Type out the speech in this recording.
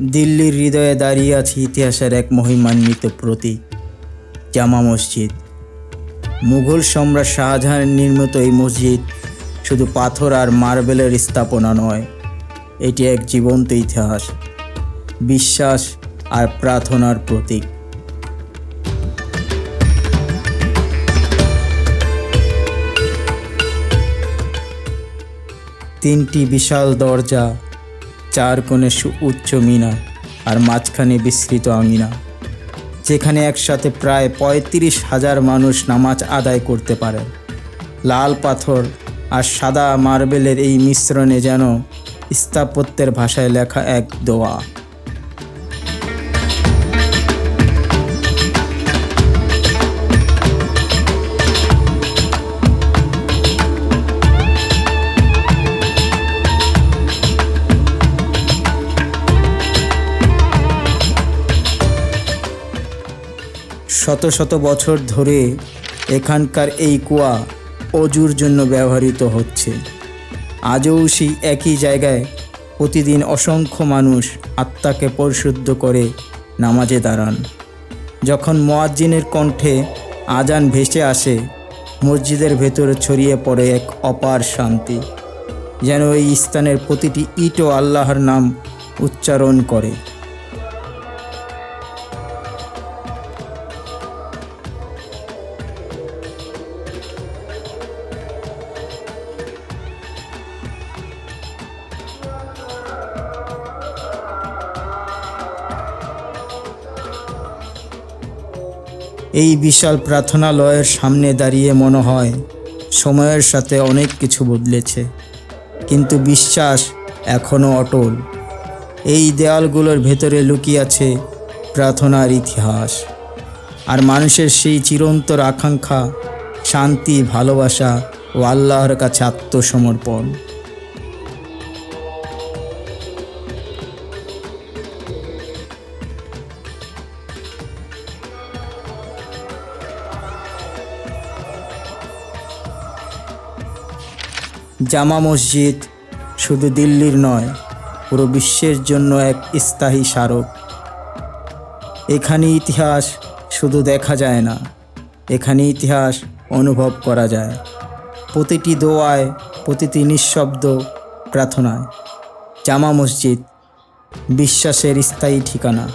দিল্লির হৃদয়ে দাঁড়িয়ে আছে ইতিহাসের এক মহিমান্বিত প্রতীক, জামা মসজিদ। মুঘল সম্রাট শাহজাহান নির্মিত এই মসজিদ শুধু পাথর আর মার্বেলের স্থাপনা নয়, এটি এক জীবন্ত ইতিহাস, বিশ্বাস আর প্রার্থনার প্রতীক। তিনটি বিশাল দরজা চার কোণে উচ্চ মিনা আর মাঝখানে বিস্তৃত আঙিনা, যেখানে একসাথে প্রায় পঁয়ত্রিশ হাজার মানুষ নামাজ আদায় করতে পারে। লাল পাথর আর সাদা মার্বেলের এই মিশ্রণে যেন স্থাপত্যের ভাষায় লেখা এক দোয়া। শত শত বছর ধরে এখানকার এই কুয়া অজুর জন্য ব্যবহৃত হচ্ছে। আজও সেই একই জায়গায় প্রতিদিন অসংখ্য মানুষ আত্মাকে পরিশুদ্ধ করে নামাজে দাঁড়ান। যখন মোয়াজ্জিনের কণ্ঠে আজান ভেসে আসে, মসজিদের ভেতরে ছড়িয়ে পড়ে এক অপার শান্তি, যেন এই স্থানের প্রতিটি ইটও আল্লাহর নাম উচ্চারণ করে। এই বিশাল প্রার্থনালয়ের সামনে দাঁড়িয়ে মনে হয়, সময়ের সাথে অনেক কিছু বদলেছে। কিন্তু বিশ্বাস এখনও অটল। এই দেয়ালগুলোর ভেতরে লুকিয়ে আছে প্রার্থনার ইতিহাস। আর মানুষের সেই চিরন্তর আকাঙ্ক্ষা, শান্তি, ভালোবাসা ও আল্লাহর কাছে আত্মসমর্পণ। জামা মসজিদ শুধু দিল্লির নয়, পুরো বিশ্বের জন্য এক স্থায়ী স্মারক। এখানে ইতিহাস শুধু দেখা যায় না, এখানে ইতিহাস অনুভব করা যায়। প্রতিটি দোয়ায়, প্রতিটি নিঃশব্দ প্রার্থনায়। জামা মসজিদ, বিশ্বাসের স্থায়ী ঠিকানা।